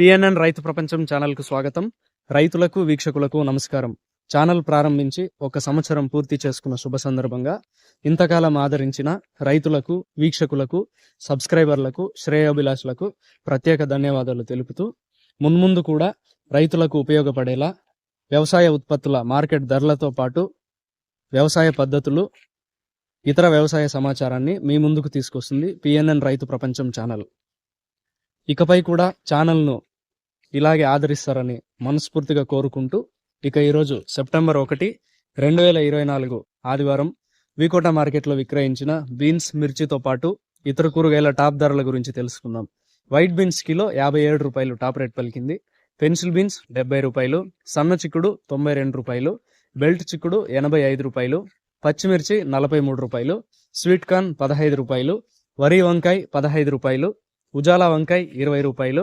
PNN రైతు ప్రపంచం ఛానల్కు స్వాగతం. రైతులకు వీక్షకులకు నమస్కారం. ఛానల్ ప్రారంభించి ఒక సంవత్సరం పూర్తి చేసుకున్న శుభ సందర్భంగా ఇంతకాలం ఆదరించిన రైతులకు వీక్షకులకు సబ్స్క్రైబర్లకు శ్రేయోభిలాషులకు ప్రత్యేక ధన్యవాదాలు తెలుపుతూ మున్ముందు కూడా రైతులకు ఉపయోగపడేలా వ్యవసాయ ఉత్పత్తుల మార్కెట్ ధరలతో పాటు వ్యవసాయ పద్ధతులు ఇతర వ్యవసాయ సమాచారాన్ని మీ ముందుకు తీసుకొస్తుంది పిఎన్ఎన్ రైతు ప్రపంచం ఛానల్. ఇకపై కూడా ఛానల్ను ఇలాగే ఆదరిస్తారని మనస్ఫూర్తిగా కోరుకుంటూ ఇక ఈరోజు సెప్టెంబర్ ఒకటి రెండు వేల ఇరవై నాలుగు ఆదివారం వికోట మార్కెట్లో విక్రయించిన బీన్స్ మిర్చితో పాటు ఇతర కూరగాయల టాప్ ధరల గురించి తెలుసుకుందాం. వైట్ బీన్స్ కిలో యాభై ఏడు రూపాయలు టాప్ రేట్ పలికింది. పెన్సిల్ బీన్స్ డెబ్బై రూపాయలు సన్న చిక్కుడు తొంభై రెండు రూపాయలు బెల్ట్ చిక్కుడు ఎనభై ఐదు రూపాయలు పచ్చిమిర్చి నలభై మూడు రూపాయలు స్వీట్ కార్న్ పదహైదు రూపాయలు వరి వంకాయ పదహైదు రూపాయలు ఉజాలా వంకాయ ఇరవై రూపాయలు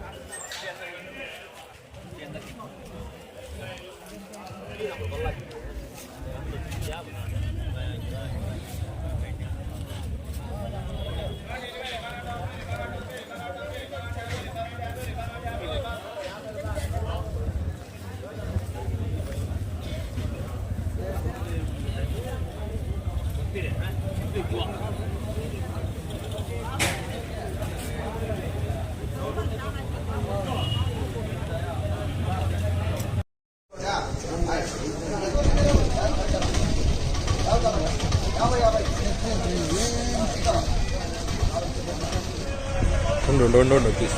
Don't, don't, don't, don't, please.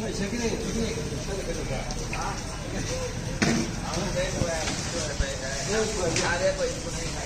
Hãy subscribe cho kênh Ghiền Mì Gõ Để không bỏ lỡ những video hấp dẫn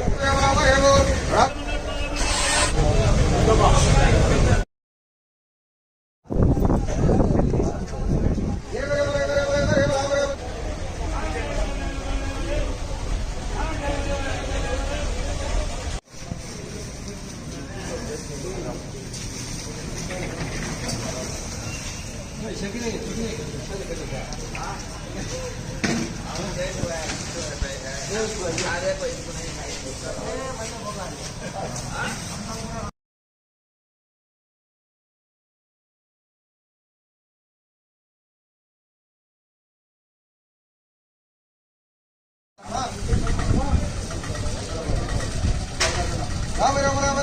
Ram Ram Ram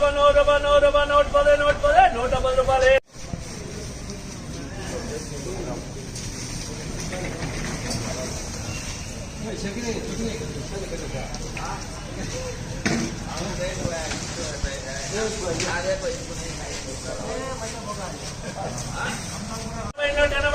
పది నూట పది నూట పది రూపాయలు నూట ఎనభై నూట ఎనభై